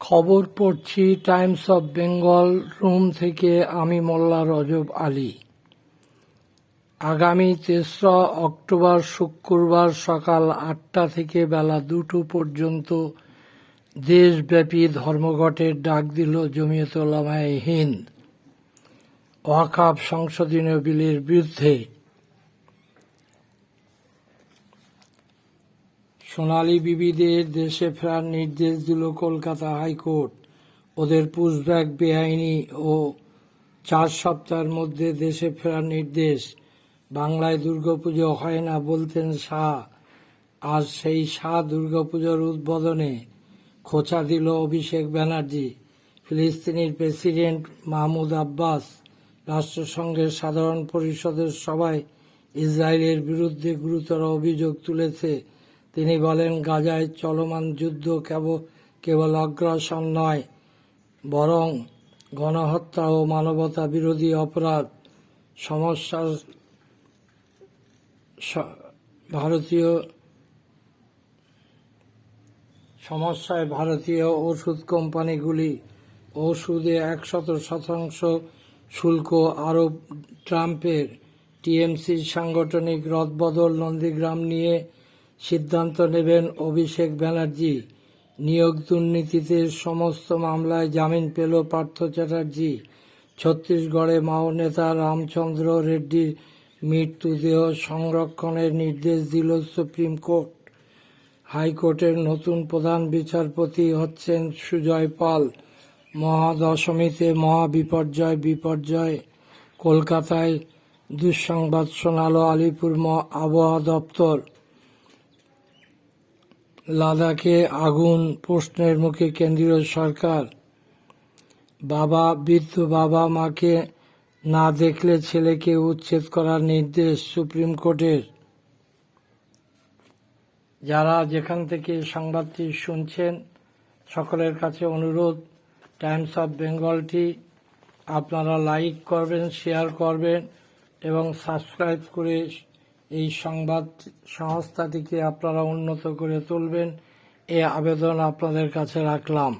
খবর পড়ছি Times of Bengal room থেকে আমি মোল্লা রজব আলী। আগামী তেসরা অক্টোবর শুক্রবার সকাল আটটা থেকে বেলা দুটো পর্যন্ত দেশব্যাপী ধর্মঘটের ডাক দিল জমিয়ত হিন্দ। ওয়াকাব সংশোধনীয় বিলের বিরুদ্ধে সোনালী বিবিদের দেশে ফেরার নির্দেশ দিল কলকাতা হাইকোর্ট। ওদের পুশব্যাক বেআইনি ও চার সপ্তাহের মধ্যে দেশে ফেরার নির্দেশ। বাংলায় দুর্গাপুজো হয় না বলতেন শাহ। আজ সেই শাহ দুর্গাপুজোর উদ্বোধনে খোঁচা দিল অভিষেক ব্যানার্জি। ফিলিস্তিনির প্রেসিডেন্ট মাহমুদ আব্বাস রাষ্ট্রসংঘের সাধারণ পরিষদের সভায় ইসরায়েলের বিরুদ্ধে গুরুতর অভিযোগ তুলেছে তিনি বলেন, গাজায় চলমান যুদ্ধ কেবল কেবল অগ্রাসন নয়, বরং গণহত্যা ও মানবতা বিরোধী অপরাধ, সমস্যার ভারতীয় সমস্যায় ভারতীয় ওষুধ কোম্পানিগুলি ওষুধে একশত শতাংশ শুল্ক আরোপ, ট্রাম্পের টিএমসির সাংগঠনিক রদবদল নন্দীগ্রাম নিয়ে সিদ্ধান্ত নেবেন অভিষেক ব্যানার্জি। নিয়োগ দুর্নীতিতে সমস্ত মামলায় জামিন পেল পার্থ চ্যাটার্জি। ছত্তিশগড়ে মাও নেতা রামচন্দ্র রেড্ডির মৃত্যুদেহ সংরক্ষণের নির্দেশ দিল সুপ্রিম কোর্ট। হাইকোর্টের নতুন প্রধান বিচারপতি হচ্ছেন সুজয় পাল। মহাদশমীতে মহাবিপর্যয় বিপর্যয়। কলকাতায় দুঃসংবাদ শোনালো আলিপুর আবহাওয়া দপ্তর। লাদাখে আগুন প্রশ্নের মুখে কেন্দ্রীয় সরকার। বাবা, বৃদ্ধ বাবা মাকে না দেখলে ছেলেকে উচ্ছেদ করার নির্দেশ সুপ্রিম কোর্টের। যারা যেখান থেকে সংবাদটি শুনছেন, সকলের কাছে অনুরোধ, টাইমস অফ বেঙ্গলটি আপনারা লাইক করবেন, শেয়ার করবেন এবং সাবস্ক্রাইব করে এই সংবাদ সংস্থাটিকে আপনারা উন্নত করে তুলবেন। এ আবেদন আপনাদের কাছে রাখলাম।